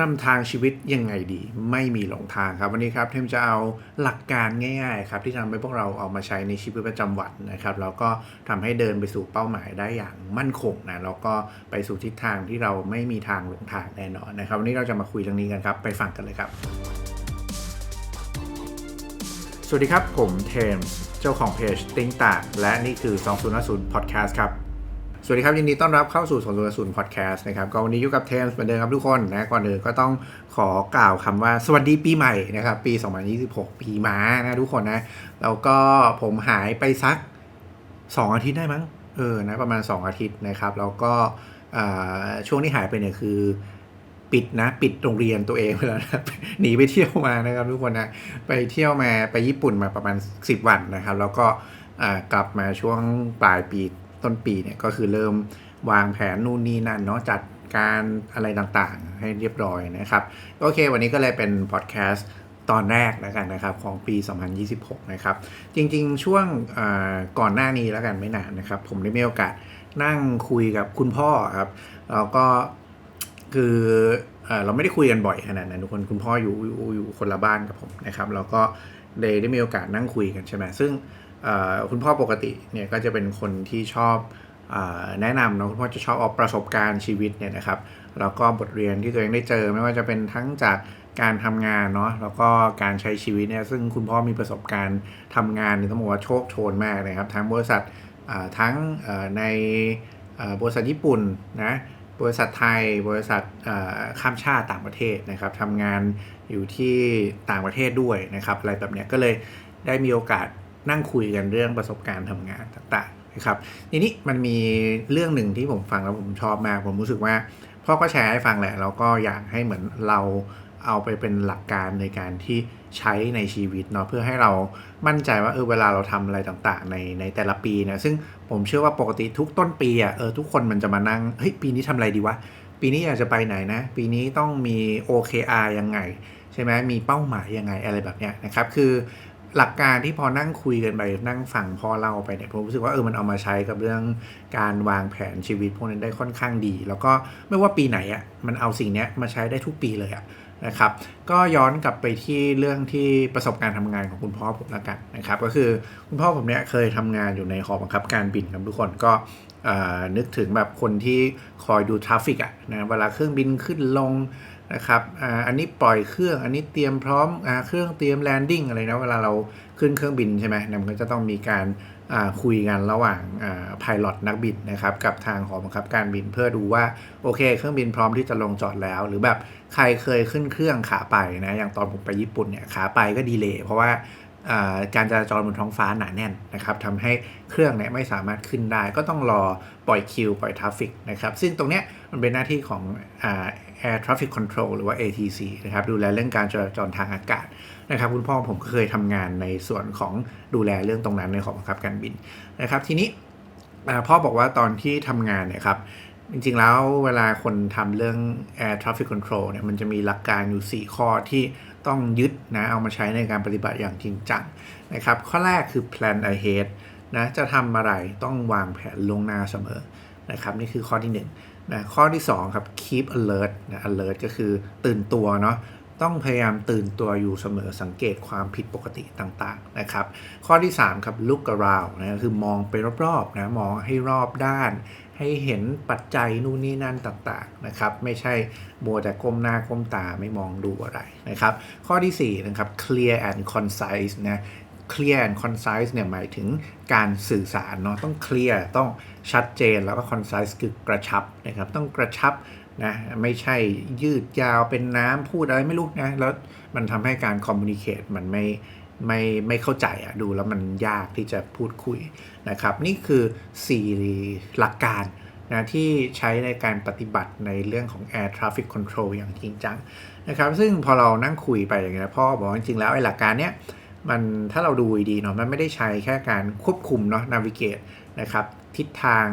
นำทางชีวิตยังไงดี ไม่มีหลงทางครับ วันนี้ครับเทมจะเอาหลักการง่ายๆครับที่ทำให้พวกเราเอามาใช้ในชีวิตประจำวันนะครับแล้วก็ทำให้เดินไปสู่เป้าหมายได้อย่างมั่นคงนะแล้วก็ไปสู่ทิศทางที่เราไม่มีทางหลงทางแน่นอนนะครับวันนี้เราจะมาคุยเรื่องนี้กันครับ ไปฟังกันเลยครับ สวัสดีครับผมเทมเจ้าของเพจติ้งต่างและนี่คือ 2010 Podcast ครับ สวัสดีครับ ยินดีต้อนรับเข้าสู่20 0 Podcast นะครับก็วันนี้อยู่กับเทมส์เหมือนเดิมครับทุกคนนะก่อนอื่นก็ต้องขอกล่าวคำว่าสวัสดีปีใหม่นะครับปี 2026 ปีม้านะทุกคนนะแล้วก็ผมหายไปสัก 2 อาทิตย์ได้มั้งเออนะประมาณ 2 อาทิตย์นะครับ แล้วก็ช่วงที่หายไปเนี่ยคือปิดนะปิดโรงเรียนตัวเองไปแล้วนะหนีไปเที่ยวมานะครับทุกคนนะไปเที่ยวมาไปญี่ปุ่นมาประมาณ 10 วันนะครับ แล้วก็กลับมาช่วงปลายปี ต้นปีเนี่ยก็คือเริ่มวางแผนนู่นนี่นั่นเนาะจัดการอะไรต่างๆ ให้เรียบร้อยนะครับ โอเค วันนี้ก็เลยเป็นพอดแคสต์ตอนแรกแล้วกันนะครับของปี 2026 นะครับ จริงๆ ช่วงก่อนหน้านี้แล้วกันไม่นานนะครับ ผมได้มีโอกาสนั่งคุยกับคุณพ่อครับแล้วก็คือเราไม่ได้คุยกันบ่อยขนาดนั้นทุกคนคุณพ่ออยู่อยู่คนละบ้านกับผมนะครับแล้วก็ได้ได้มีโอกาสนั่งคุยกันใช่ไหมซึ่ง คุณพ่อปกติเนี่ยก็จะเป็นคนที่ชอบอแนะนำเนาะคุณพ่อจะชอบเอาประสบการณ์ชีวิตเนี่ยนะครับแล้วก็บทเรียนที่ตัวเองได้เจอ ไม่ว่าจะเป็นทั้งจากการทำงานเนาะแล้วก็การใช้ชีวิตเนี่ยซึ่งคุณพ่อมีประสบการณ์ทำงานนี่ต้องบอกว่าโชคโชนมากนะครับทั้งบริษัททั้งในบริษัทญี่ปุ่นนะบริษัทไทยบริษัทข้ามชาติต่างประเทศนะครับทำงานอยู่ที่ต่างประเทศด้วยนะครับอะไรแบบเนี้ยก็เลยได้มีโอกาส นั่งคุยกันเรื่องประสบการณ์ทำงานต่างๆนะครับทีนี้มันมีเรื่องหนึ่งที่ผมฟังแล้วผมชอบมาก ผมรู้สึกว่าพ่อก็แชร์ให้ฟังแหละแล้วก็อยากให้เหมือนเราเอาไปเป็นหลักการในการที่ใช้ในชีวิตเนาะเพื่อให้เรามั่นใจว่าเออเวลาเราทำอะไรต่างๆ ในในแต่ละปีนะซึ่งผมเชื่อว่าปกติทุกต้นปีอะเออทุกคนมันจะมานั่งเฮ้ยปีนี้ทำอะไรดีวะปีนี้อยากจะไปไหนนะ ปีนี้ต้องมี OKR ยังไง ใช่ไหมมีเป้าหมายยังไงอะไรแบบเนี้ยนะครับ คือ หลักการที่พอนั่งคุยกันไปนั่งฟังพ่อเล่าไปเนี่ยผมรู้สึกว่าเออมันเอามาใช้กับเรื่องการวางแผนชีวิตพวกนั้นได้ค่อนข้างดี แล้วก็ไม่ว่าปีไหนอะ่ะมันเอาสิ่งนี้มาใช้ได้ทุกปีเลยอะ่ะนะครับ ก็ย้อนกลับไปที่เรื่องที่ประสบการณ์ทำงานของคุณพ่อผมละกันนะครับ ก็คือคุณพ่อผมเนี่ยเคยทำงานอยู่ในหอบังคับการบินครับทุกคนก็นึกถึงแบบคนที่คอยดูทราฟฟิกอะนะเวลาเครื่องบินขึ้นลง นะครับอันนี้ปล่อยเครื่องอันนี้เตรียมพร้อมอเครื่องเตรียมแลนดิ้งอะไรนะเวลาเราขึ้นเครื่องบินใช่ไหมมันก็จะต้องมีการคุยกันระหว่างพายロนักบินนะครับกับทางหอบังคับการบินเพื่อดูว่าโอเค เครื่องบินพร้อมที่จะลงจอดแล้ว หรือแบบใครเคยขึ้นเครื่องขาไปนะอย่างตอนผมไปญี่ปุ่นเนี่ยขาไปก็ดีเลยเพราะว่าการจราจรบนท้องฟ้าหนาแน่นนะครับทำให้เครื่องเนี่ยไม่สามารถขึ้นได้ ก็ต้องรอปล่อยคิว ปล่อยทราฟฟิกนะครับซึ่งตรงเนี้ยมันเป็นหน้าที่ของ Air Traffic Control หรือว่า ATC นะครับดูแลเรื่องการจราจรทางอากาศนะครับคุณพ่อผมก็เคยทำงานในส่วนของดูแลเรื่องตรงนั้นในของบังคับการบินนะครับทีนี้พ่อบอกว่าตอนที่ทำงานเนี่ยครับจริงๆแล้วเวลาคนทำเรื่อง Air Traffic Control เนี่ยมันจะมีหลักการอยู่ 4 ข้อที่ต้องยึดนะเอามาใช้ในการปฏิบัติอย่างจริงจังนะครับข้อแรกคือ plan ahead นะจะทำอะไรต้องวางแผนลงหน้าเสมอนะครับนี่คือข้อที่ 1 นะข้อที่ 2 ครับ keep alert นะ alert ก็คือตื่นตัวเนาะต้องพยายามตื่นตัวอยู่เสมอสังเกตความผิดปกติต่างๆนะครับ ข้อที่ 3 ครับ look around นะคือมองไปรอบๆนะมองให้รอบด้าน ให้เห็นปัจจัยนู่นนี่นั่นต่างๆนะครับ ไม่ใช่มัวแต่ก้มหน้าก้มตาไม่มองดูอะไรนะครับ ข้อที่4นะครับ clear and concise นะ clear and concise เนี่ยหมายถึงการสื่อสารเนาะต้อง clear ต้องชัดเจนแล้วก็ concise คือกระชับนะครับต้องกระชับนะไม่ใช่ยืดยาวเป็นน้ำพูดอะไรไม่รู้นะแล้วมันทำให้การ communicate มันไม่ไม่ไม่เข้าใจอะดูแล้วมันยากที่จะพูดคุยนะครับ นี่คือ 4 หลักการนะที่ใช้ในการปฏิบัติในเรื่องของ air traffic control อย่างจริงจังนะครับ ซึ่งพอเรานั่งคุยไปอย่างเงี้ยพ่อบอกจริงๆแล้วไอ้หลักการเนี้ย มันถ้าเราดูดีเนาะมันไม่ได้ใช้แค่การควบคุมเนาะนาวิเกตนะครับทิศทาง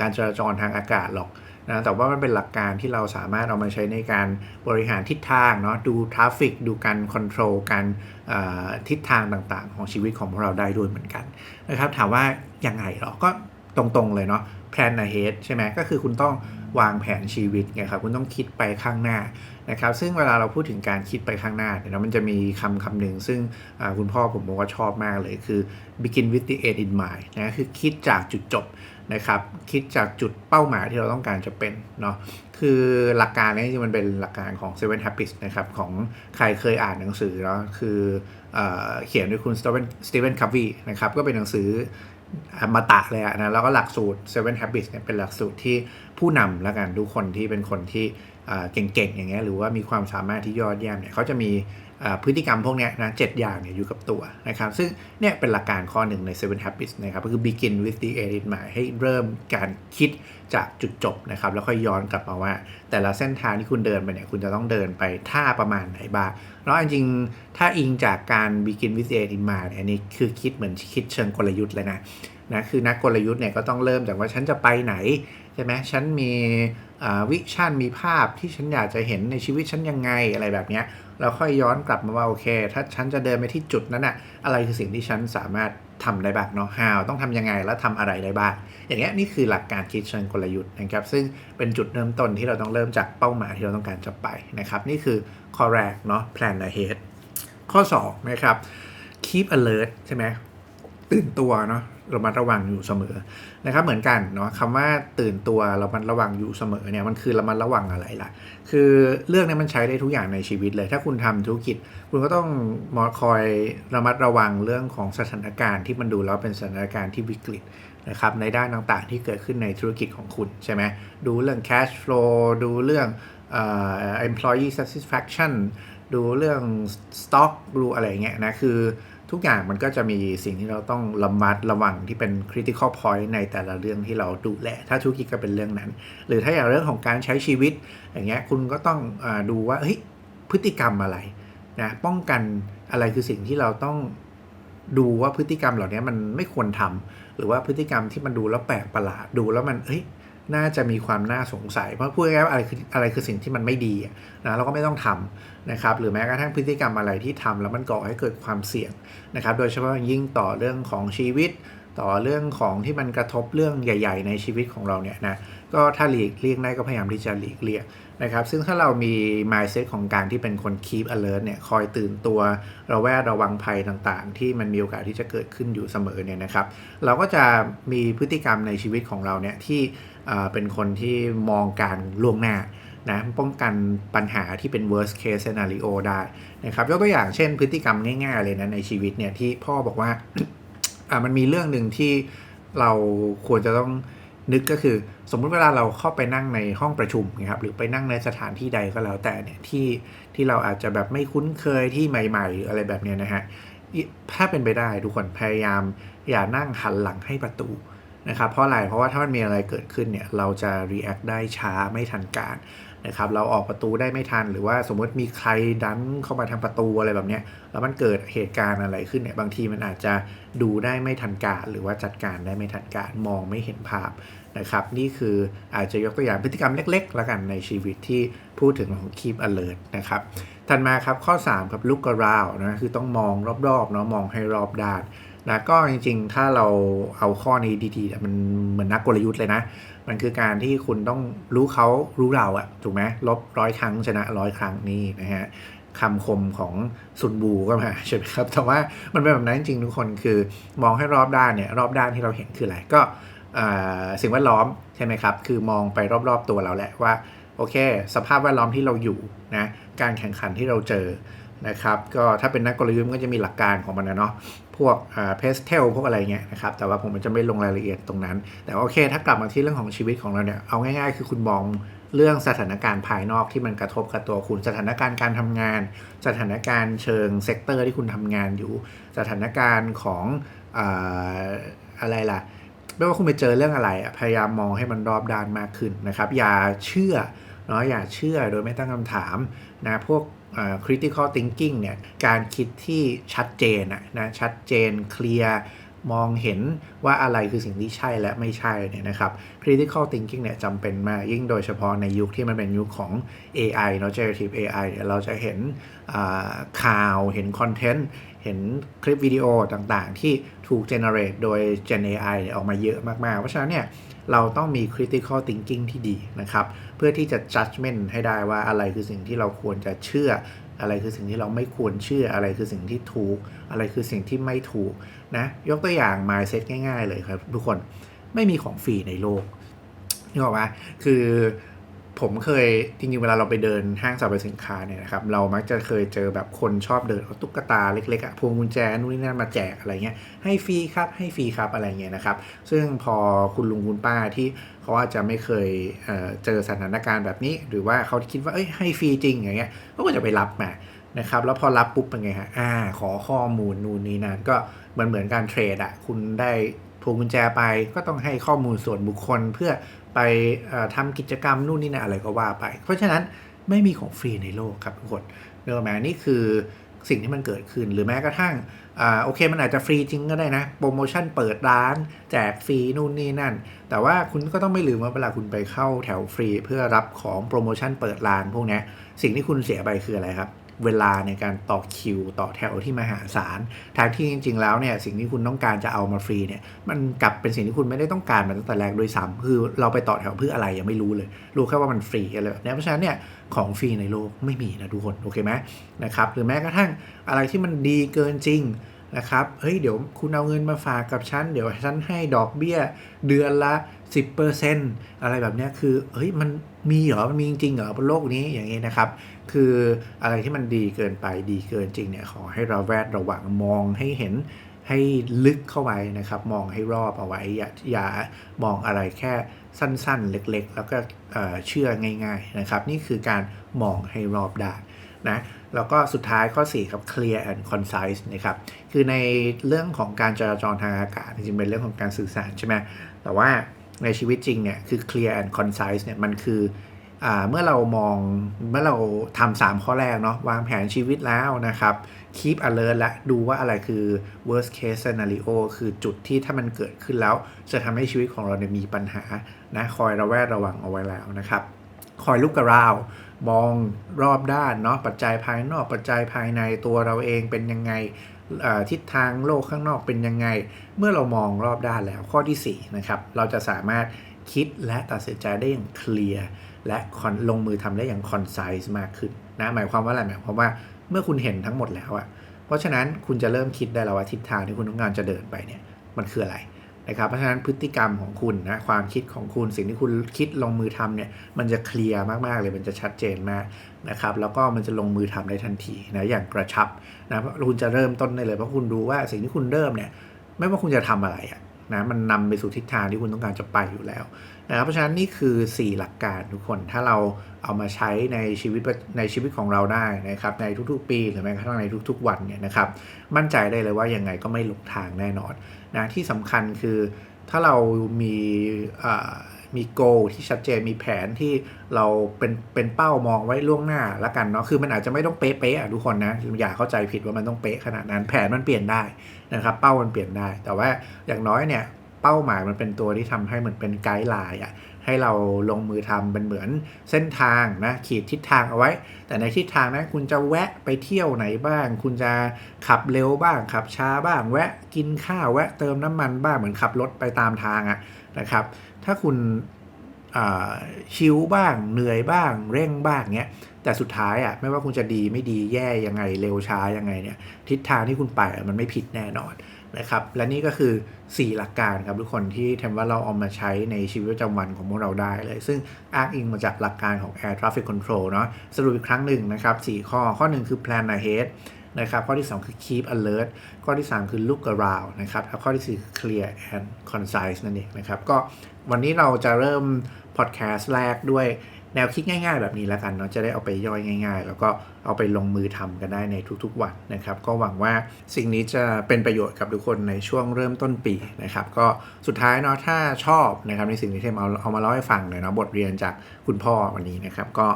การจราจรทางอากาศหรอกนะแต่ว่ามันเป็นหลักการที่เราสามารถเอามาใช้ในการบริหารทิศทางเนาะดูทราฟฟิกดูการคอนโทรลการทิศทางต่างๆ ของชีวิตของพวกเราได้ด้วยเหมือนกันนะครับถามว่ายังไงหรอก็ตรงๆเลยเนาะ plan ahead ใช่ไหมก็คือคุณต้อง วางแผนชีวิตไงครับคุณต้องคิดไปข้างหน้านะครับ ซึ่งเวลาเราพูดถึงการคิดไปข้างหน้าเนี่ยมันจะมีคำคำหนึ่งซึ่งคุณพ่อผมบอกว่าชอบมากเลยคือ begin with the end in mind นะคือคิดจากจุดจบนะครับคิดจากจุดเป้าหมายที่เราต้องการจะเป็นเนาะคือหลักการนี้จริงมันเป็นหลักการของ Seven Habits นะครับของใครเคยอ่านหนังสือเนาะคือเขียนโดยคุณสตีเวนสตีเวนคัฟวีนะครับก็เป็นหนังสือ มาตะเลยนะแล้วก็หลักสูตร Seven Habits เนี่ยเป็นหลักสูตรที่ผู้นำแล้วกันทุกคนที่เป็นคนที่เก่งๆอย่างเงี้ยหรือว่ามีความสามารถที่ยอดเยี่ยมเนี่ยเขาจะมี พฤติกรรมพวกนี้นะเอย่างเนี่ยอยู่กับตัวนะครับ ซึ่งเนี่ยเป็นหลักการข้อหนึ่งใน Seven Habits นะครับ ก็คือ begin with the end in mind ให้เริ่มการคิดจากจุดจบนะครับ แล้วค่อยย้อนกลับมาว่า แต่ละเส้นทางที่คุณเดินไปเนี่ย คุณจะต้องเดินไปท่าประมาณไหนบ้างแล้วจริงถ้าอิงจากการ begin with the end in mind เนี่ยนี่คือคิดเหมือนคิดเชิงกลยุทธ์เลยนะนะคือนักกลยุทธ์เนี่ยก็ต้องเริ่มจากว่าฉันจะไปไหนใช่ไหมฉันมีวิชั่นมีภาพที่ฉันอยากจะเห็นในชีวิตฉันยังไงอะไรแบบนี้ เราค่อยย้อนกลับมาว่าโอเค ถ้าฉันจะเดินไปที่จุดนั้นอะอะไรคือสิ่งที่ฉันสามารถทำได้บ้างเนาะ how ต้องทำยังไงแล้วทำอะไรได้บ้าง อย่างเงี้ยนี่คือหลักการคิดเชิงกลยุทธ์นะครับ ซึ่งเป็นจุดเริ่มต้นที่เราต้องเริ่มจากเป้าหมายที่เราต้องการจะไปนะครับ นี่คือข้อแรกเนาะ plan ahead ข้อ2นะครับ keep alert ใช่ไหมตื่นตัวเนาะ ระมัดระวังอยู่เสมอนะครับเหมือนกันเนาะคำว่าตื่นตัวระมัดระวังอยู่เสมอเนี่ยมันคือระมัดระวังอะไรล่ะ คือเรื่องนี้มันใช้ได้ทุกอย่างในชีวิตเลย ถ้าคุณทำธุรกิจ คุณก็ต้องมอคอยระมัดระวังเรื่องของสถานการณ์ที่มันดูแล้วเป็นสถานการณ์ที่วิกฤตนะครับในด้านต่างๆที่เกิดขึ้นในธุรกิจของคุณใช่ไหมดูเรื่อง cash flow ดูเรื่อง employee satisfaction ดูเรื่อง stock ดูอะไรเงี้ยนะคือ ทุกอย่างมันก็จะมีสิ่งที่เราต้องระมัดระวังที่เป็น critical point ในแต่ละเรื่องที่เราดูแล ถ้าธุรกิจก็เป็นเรื่องนั้น หรือถ้าอย่างเรื่องของการใช้ชีวิต อย่างเงี้ยคุณก็ต้องอดูว่าเฮ้ยพฤติกรรมอะไรนะป้องกันอะไรคือสิ่งที่เราต้องดูว่าพฤติกรรมเหล่านี้มันไม่ควรทำหรือว่าพฤติกรรมที่มันดูแล้วแปลกประหลาดดูแล้วมันเฮ้ย น่าจะมีความน่าสงสัย เพราะพูดง่ายๆอะไรคืออะไรคือสิ่งที่มันไม่ดีนะเราก็ไม่ต้องทำนะครับหรือแม้กระทั่งพฤติกรรมอะไรที่ทำแล้วมันก่อให้เกิดความเสี่ยงนะครับโดยเฉพาะยิ่งต่อเรื่องของชีวิต ต่อเรื่องของที่มันกระทบเรื่องใหญ่ ๆ ในชีวิตของเราเนี่ยนะก็ถ้าหลีกเลี่ยงได้ก็พยายามที่จะหลีกเลี่ยงนะครับซึ่งถ้าเรามี mindset ของการที่เป็นคน keep alert เนี่ยคอยตื่นตัวระแวดระวังภัยต่างๆ ที่มันมีโอกาสที่จะเกิดขึ้นอยู่เสมอเนี่ยนะครับ เราก็จะมีพฤติกรรมในชีวิตของเราเนี่ยที่ เป็นคนที่มองการล่วงหน้านะป้องกันปัญหาที่เป็น worst case scenario ได้นะครับยกตัวอย่างเช่นพฤติกรรมง่ายๆเลยนะในชีวิตเนี่ยที่พ่อบอกว่ามันมีเรื่องหนึ่งที่เราควรจะต้องนึกก็คือ สมมุติเวลาเราเข้าไปนั่งในห้องประชุมนะครับหรือไปนั่งในสถานที่ใดก็แล้วแต่เนี่ยที่ที่เราอาจจะแบบไม่คุ้นเคยที่ใหม่ๆหรืออะไรแบบเนี้ยนะฮะถ้าเป็นไปได้ทุกคนพยายามอย่านั่งหันหลังให้ประตู นะครับเพราะอะไรเพราะว่าถ้ามันมีอะไรเกิดขึ้นเนี่ยเราจะ react ได้ช้าไม่ทันการนะครับเราออกประตูได้ไม่ทันหรือว่าสมมติมีใครดันเข้ามาทางประตูอะไรแบบนี้แล้วมันเกิดเหตุการณ์อะไรขึ้นเนี่ยบางทีมันอาจจะดูได้ไม่ทันการ หรือว่าจัดการได้ไม่ทันการมองไม่เห็นภาพนะครับนี่คืออาจจะยกตัวอย่างพฤติกรรมเล็กๆแล้วกันในชีวิตที่พูดถึงของ keep alert นะครับถัดมาครับข้อ 3 ครับ look around นะคือต้องมองรอบๆเนาะมองให้รอบด้าน นะก็จริงๆ ถ้าเราเอาข้อนี้ดีๆ มันเหมือนนักกลยุทธ์เลยนะ มันคือการที่คุณต้องรู้เขารู้เราอะถูกไหมลบร้อยครั้งชนะร้อยครั้งนี่นะฮะคำคมของซุนบูก็มาใช่ไหมครับ แต่ว่ามันเป็นแบบนั้นจริงๆทุกคนคือมองให้รอบด้านเนี่ยรอบด้านที่เราเห็นคืออะไรก็สิ่งแวดล้อมใช่ไหมครับ คือมองไปรอบๆตัวเราแหละว่าโอเค สภาพแวดล้อมที่เราอยู่นะการแข่งขันที่เราเจอนะครับ ก็ถ้าเป็นนักกลยุทธ์ก็จะมีหลักการของมันนะเนาะ พวกเพสเทลพวกอะไรเงี้ยนะครับแต่ว่าผมจะไม่ลงรายละเอียดตรงนั้น แต่โอเค ถ้ากลับมาที่เรื่องของชีวิตของเราเนี่ยเอาง่าย ๆ คือคุณมองเรื่องสถานการณ์ภายนอกที่มันกระทบกับตัวคุณสถานการณ์การทำงาน สถานการณ์เชิงเซกเตอร์ที่คุณทำงานอยู่ สถานการณ์ของอะไรล่ะไม่ว่าคุณไปเจอเรื่องอะไรพยายามมองให้มันรอบด้านมากขึ้นนะครับ อย่าเชื่อเนาะอย่าเชื่อโดยไม่ตั้งคำถามนะพวก critical thinking เนี่ยการคิดที่ชัดเจนนะชัดเจนเคลียร์มองเห็นว่าอะไรคือสิ่งที่ใช่และไม่ใช่เนี่ยนะครับ critical thinking เนี่ยจำเป็นมากยิ่งโดยเฉพาะในยุคที่มันเป็นยุคของ AI เนาะ generative AI เนี่ยเราจะเห็นข่าวเห็นคอนเทนต์เห็นคลิปวิดีโอต่างๆ ที่ถูก generate โดย Gen AI ออกมาเยอะมากๆ เพราะฉะนั้นเนี่ย เราต้องมี critical thinking ที่ดีนะครับ เพื่อที่จะ judgment ให้ได้ว่าอะไรคือสิ่งที่เราควรจะเชื่อ อะไรคือสิ่งที่เราไม่ควรเชื่อ อะไรคือสิ่งที่ถูก อะไรคือสิ่งที่ไม่ถูกนะ ยกตัวอย่าง mindset ง่าย ๆ เลยครับ ทุกคน ไม่มีของฟรีในโลกนี่บอกว่าคือ ผมเคยจริงๆเวลาเราไปเดินห้างสรรพสินค้าเนี่ยนะครับเรามักจะเคยเจอแบบคนชอบเดินเอาตุ๊กตาเล็กๆอะพวงกุญแจนู่นนี่นั่นมาแจกอะไรเงี้ยให้ฟรีครับให้ฟรีครับอะไรเงี้ยนะครับ ซึ่งพอคุณลุงคุณป้าที่เขาอาจจะไม่เคยเเจอสถานการณ์แบบนี้ หรือว่าเขาคิดว่าเอ้ยให้ฟรีจริงอย่างเงี้ยเขาก็จะไปรับมานะครับแล้วพอรับปุ๊บเป็นไงฮะอ่า ขอข้อมูลนู่นนี่นั่นก็มือนเหมือนการเทรดอะคุณได้พวงกุญแจไปก็ต้องให้ข้อมูลส่วนบุคคลเพื่อ ไปทำกิจกรรมนู่นนี่นะอะไรก็ว่าไป เพราะฉะนั้นไม่มีของฟรีในโลกครับทุกคนเนอะแมนี่คือสิ่งที่มันเกิดขึ้นหรือแม้กระทั่งอโอเคมันอาจจะฟรีจริงก็ได้นะ โปรโมชั่นเปิดร้าน แจกฟรีนู่นนี่นั่น แต่ว่าคุณก็ต้องไม่ลืมว่าเวลาคุณไปเข้าแถวฟรี เพื่อรับของโปรโมชั่นเปิดร้านพวกนี้สิ่งที่คุณเสียไปคืออะไรครับ เวลาในการต่อคิว ต่อแถวที่มหาศาลทางที่จริง ๆ แล้วเนี่ยสิ่งที่คุณต้องการจะเอามาฟรีเนี่ยมันกลับเป็นสิ่งที่คุณไม่ได้ต้องการมาตั้งแต่แรกโดยซ้ำคือเราไปต่อแถวเพื่ออะไรยังไม่รู้เลย รู้แค่ว่ามันฟรีอะไรแบบนี้เพราะฉะนั้นเนี่ยของฟรีในโลกไม่มีนะทุกคนโอเคไหมนะครับหรือแม้กระทั่งอะไรที่มันดีเกินจริงนะครับ เฮ้ย เดี๋ยวคุณเอาเงินมาฝากกับฉัน เดี๋ยวฉันให้ดอกเบี้ยเดือนละ 10%อะไรแบบนี้คือ เฮ้ย มันมีเหรอ มันมีจริงเหรอบนโลกนี้อย่างนี้นะครับ คืออะไรที่มันดีเกินไปดีเกินจริงเนี่ยขอให้เราแวดระวังมองให้เห็นให้ลึกเข้าไปนะครับ มองให้รอบเอาไว้อย่าอย่ามองอะไรแค่สั้นๆ เล็กๆ แล้วก็เชื่อง่ายๆนะครับ นี่คือการมองให้รอบด้านนะแล้วก็สุดท้ายข้อ 4 ครับ clear and concise นะครับ คือในเรื่องของการจราจรทางอากาศจริงเป็นเรื่องของการสื่อสารใช่ไหมแต่ว่าในชีวิตจริงเนี่ยคือ clear and concise เนี่ยมันคือ เมื่อเรามองเมื่อเราทำสามข้อแรกเนาะวางแผนชีวิตแล้วนะครับ keep alert และดูว่าอะไรคือ worst case scenario คือจุดที่ถ้ามันเกิดขึ้นแล้ว จะทำให้ชีวิตของเราเนี่ยมีปัญหานะคอยระแวดระวังเอาไว้แล้วนะครับ คอยลุกกระราวมองรอบด้านเนาะปัจจัยภายนอกปัจจัยภายในตัวเราเองเป็นยังไงทิศทางโลกข้างนอกเป็นยังไง เมื่อเรามองรอบด้านแล้วข้อที่4นะครับเราจะสามารถคิดและตัดสินใจได้อย่างเคลียร์ และลงมือทำได้อย่างคอนไซส์มากขึ้นนะหมายความว่าอะไรหมายความว่าเมื่อคุณเห็นทั้งหมดแล้วอะเพราะฉะนั้นคุณจะเริ่มคิดได้แล้วว่าทิศทางที่คุณต้องการจะเดินไปเนี่ยมันคืออะไรนะครับเพราะฉะนั้นพฤติกรรมของคุณนะความคิดของคุณสิ่งที่คุณคิดลงมือทำเนี่ยมันจะเคลียร์มากๆเลยมันจะชัดเจนมากนะครับแล้วก็มันจะลงมือทำได้ทันทีนะอย่างกระชับนะคุณจะเริ่มต้นได้เลยเพราะคุณรู้ว่าสิ่งที่คุณเริ่มเนี่ยไม่ว่าคุณจะทำอะไรอะนะมันนำไปสู่ทิศทางที่คุณต้องการจะไปอยู่แล้ว นะครับเพราะฉะนั้นนี่คือ 4 หลักการทุกคนถ้าเราเอามาใช้ในชีวิตในชีวิตของเราได้นะครับในทุกๆ ปีหรือแม้กระทั่งในทุกๆ วันเนี่ยนะครับมั่นใจได้เลยว่ายังไงก็ไม่หลงทางแน่นอนนะที่สำคัญคือถ้าเรามีมีโกที่ชัดเจนมีแผนที่เราเป็นเป็นเป้ามองไว้ล่วงหน้าแล้วกันเนาะคือมันอาจจะไม่ต้องเป๊ะๆทุกคนนะอย่าเข้าใจผิดว่ามันต้องเป๊ะขนาดนั้นแผนมันเปลี่ยนได้นะครับ เป้ามันเปลี่ยนได้ แต่ว่าอย่างน้อยเนี่ย ป้าหมายมันเป็นตัวที่ทำให้เหมือนเป็นไกด์ไลน์อะให้เราลงมือทำเป็นเหมือนเส้นทางนะขีดทิศทางเอาไว้ แต่ในทิศทางนะคุณจะแวะไปเที่ยวไหนบ้าง คุณจะขับเร็วบ้างขับช้าบ้าง แวะกินข้าวแวะเติมน้ำมันบ้างเหมือนขับรถไปตามทางอะนะครับ ถ้าคุณชิวบ้างเหนื่อยบ้าง เร่งบ้างเนี้ยแต่สุดท้ายอะไม่ว่าคุณจะดีไม่ดีแย่ยังไงเร็วช้ายังไงเนี่ยทิศทางที่คุณไปมันไม่ผิดแน่นอน นะครับ และนี่ก็คือ 4 หลักการครับทุกคนที่แทนว่าเราเอามาใช้ในชีวิตประจำวันของพวกเราได้เลย ซึ่งอ้างอิงมาจากหลักการของ Air Traffic Control เนาะสรุปอีกครั้งหนึ่งนะครับ 4 ข้อข้อ 1 คือ plan ahead นะครับ ข้อที่ 2 คือ keep alert ข้อที่ 3 คือ look around นะครับแล้วข้อที่ 4 คือ clear and concise นั่นเองนะครับ ก็วันนี้เราจะเริ่มพอดแคสต์แรกด้วย แนวคิดง่าย ๆ แบบนี้แล้วกันเนาะจะได้เอาไปย่อยง่าย ๆ แล้วก็เอาไปลงมือทำกันได้ในทุกๆวันนะครับ ก็หวังว่าสิ่งนี้จะเป็นประโยชน์กับทุกคนในช่วงเริ่มต้นปีนะครับ ก็สุดท้ายเนาะถ้าชอบนะครับในสิ่งที่เทมเอาเอามาเล่าให้ฟังเลยเนาะบทเรียนจากคุณพ่อวันนี้นะครับ ก็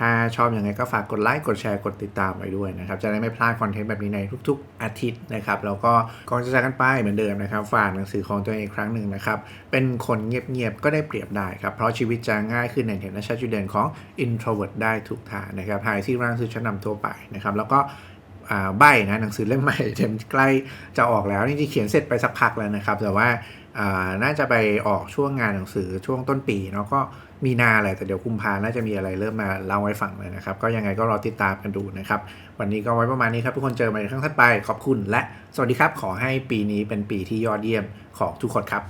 ถ้าชอบอยังไงก็ฝากกดไลค์ กดแชร์ กดติดตามไว้ด้วยนะครับ จะได้ไม่พลาดคอนเทนต์แบบนี้ในทุก ๆ อาทิตย์นะครับ แล้วก็ก่อนจะจากกันไปเหมือนเดิมนะครับ ฝากหนังสือของตัวเองครั้งหนึ่งนะครับ เป็นคนเงียบ ๆ ก็ได้เปรียบได้ครับ เพราะชีวิตจะง่ายขึ้นในเห็นชัดจุดเด่นของ introvert ได้ทุกทางนะครับหายที่ร่างคือชั้นนำทั่วไปนะครับ แล้วก็ใบนะหนังสือเล่มใหม่เทมใกล้จะออกแล้วจริงๆเขียนเสร็จไปสักพักแล้วนะครับ แต่ว่า น่าจะไปออกช่วงงานหนังสือช่วงต้นปีเนาะก็มีนาแหละแต่เดี๋ยวกุมภาน่าจะมีอะไรเริ่มมาเล่าให้ฟังเลยนะครับ ก็ยังไงก็รอติดตามกันดูนะครับ วันนี้ก็ไว้ประมาณนี้ครับ ทุกคนเจอกันในครั้งถัดไปขอบคุณและสวัสดีครับขอให้ปีนี้เป็นปีที่ยอดเยี่ยมของทุกคนครับ